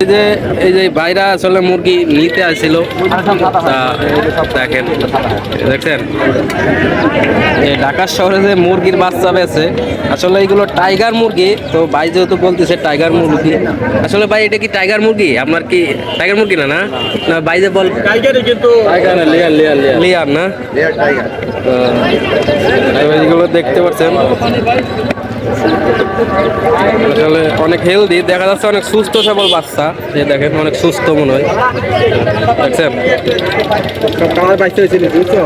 এই যে এই যে বাইরা আসলে মুরগি নিতে আসছিল দেখেন দেখছেন? এই ঢাকা শহরে যে মুরগির বাচ্চা বেছে আসলে এগুলো টাইগার মুরগি তো ভাই যেহেতু বলতেছে টাইগার মুরগি আসলে ভাই এটা কি টাইগার মুরগি? আপনার কি টাইগার মুরগি না না? না ভাই যে বল টাইগারে কিন্তু লিয়ার না? তো, দেখতে পাচ্ছেন। আসলে অনেক হেলদি দেখা যাচ্ছে অনেক সুস্থ সবল বাচ্চা। এই দেখেন অনেক সুস্থ মনে হয়। দেখছেন?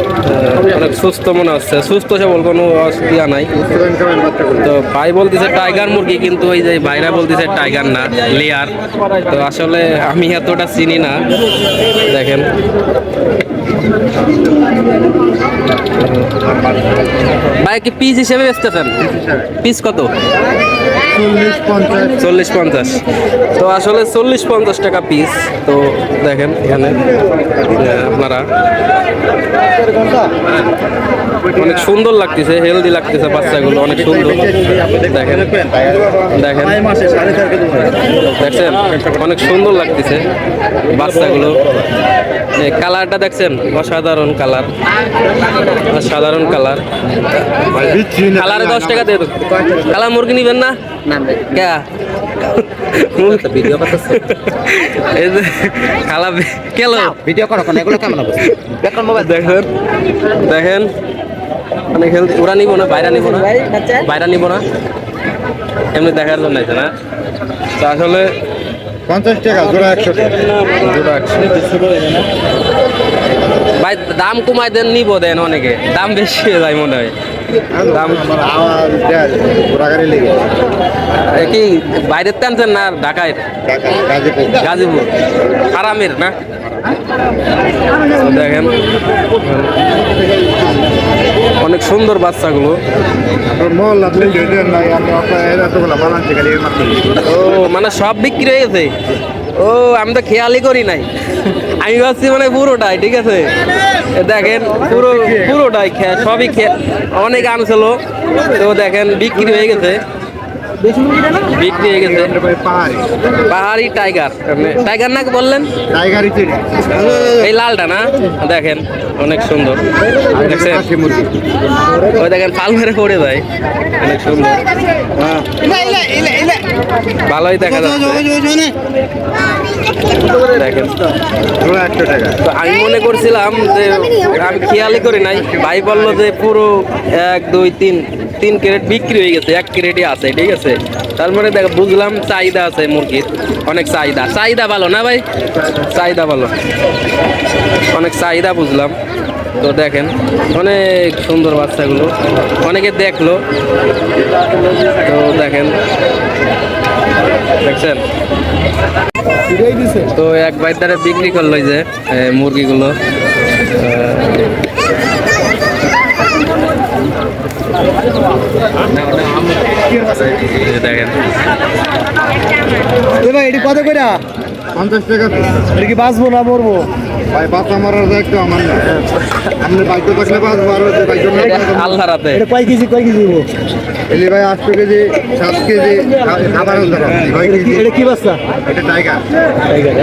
আহ, অনেক সুস্থ মনে হচ্ছে। সুস্থ সবল কোনো অসুবিধা নাই। তো ভাই বলতেছে টাইগার মুরগি কিন্তু ওই যে ভাইরা বলতেছে টাইগার না লেয়ার তো আসলে আমি এতটা চিনি না। দেখেন। ভাই, কি পিস হিসেবে বেচতেছেন পিস কত? চল্লিশ পঞ্চাশ। তো আসলে চল্লিশ পঞ্চাশ টাকা পিস তো দেখেন এখানে আপনারা অনেক সুন্দর লাগতেছে হেলদি লাগতেছে বাচ্চাগুলো অনেক সুন্দর। দেখেন দেখেন। দেখছেন? অনেক সুন্দর লাগতেছে বাচ্চাগুলো। কালারটা দেখছেন? অসাধারণ কালার। সাধারণ কালার। কালারে দশ টাকা দিয়ে দেবো। কালার মুরগি নিবেন না? কে? ভিডিও এই যে কালা? কেলো ভিডিও করো কোন এগুলো কেমন হবে বেকার মোবাইল দেখেন। অনেক হেলদি ওরা নিব না বাইরা নিব না। বাইরা নিব না। এমনি দেখার জন্য আছে না। তো আসলে পঞ্চাশ টাকা জোড়া একশো টাকা। একশো। ভাই দাম কমাই দেন নিব দেন অনেকে। দাম বেশি হয়ে যায় মনে হয়। দাম কি বাইরের টানছেন না ঢাকায়? টাকা গাজীপুর। গাজীপুর আরামের না? দেখেন। অনেক সুন্দর বাচ্চাগুলো। ও মানে সব বিক্রি হয়ে গেছে? ও, আমি তো খেয়ালই করি নাই। আমি ভাবছি মানে পুরোটাই, ঠিক আছে? দেখেন, পুরো, পুরোটাই সবই অনেক আনছিল। তো দেখেন, বিক্রি হয়ে গেছে। বিক্রি হয়ে গেছে পাহাড়ি পাহাড়ি টাইগার টাইগার না বললেন টাইগারই চিনি এই লালটা না দেখেন অনেক সুন্দর দেখছেন ওই দেখেন পাল মেরে পড়ে যায় অনেক সুন্দর ভালোই দেখা যাচ্ছে দেখেন তো আমি মনে করছিলাম যে আমি খেয়ালই করি নাই ভাই বলল যে পুরো এক দুই তিন তিন ক্যারেট বিক্রি হয়ে গেছে এক ক্যারেটই আছে ঠিক আছে তারপরে দেখ, বুঝলাম চাহিদা আছে মুরগির। অনেক চাহিদা। চাহিদা ভালো না ভাই? চাহিদা ভালো। অনেক চাহিদা বুঝলাম। তো দেখেন, অনেক সুন্দর বাচ্চাগুলো। অনেকে দেখল। তো দেখেন। দেখছেন? তো এক বাইর দ্বারা বিক্রি করল যে মুরগিগুলো। দেখেন ভাই এটি কত করে পঞ্চাশ টাকা এটা কি বাঁচবো না মরবো? ভাই বাচ্চা মারার দায়িত্ব আমার না আপনি বাইক থাকলে বাঁচবো আর ওই আল্লাহ রাতে এটা কয় কেজি কয় কেজি এলি ভাই আটশো কেজি সাত কেজি খাবার এটা কি বাচ্চা? এটা টাইগার। ঠিক আছে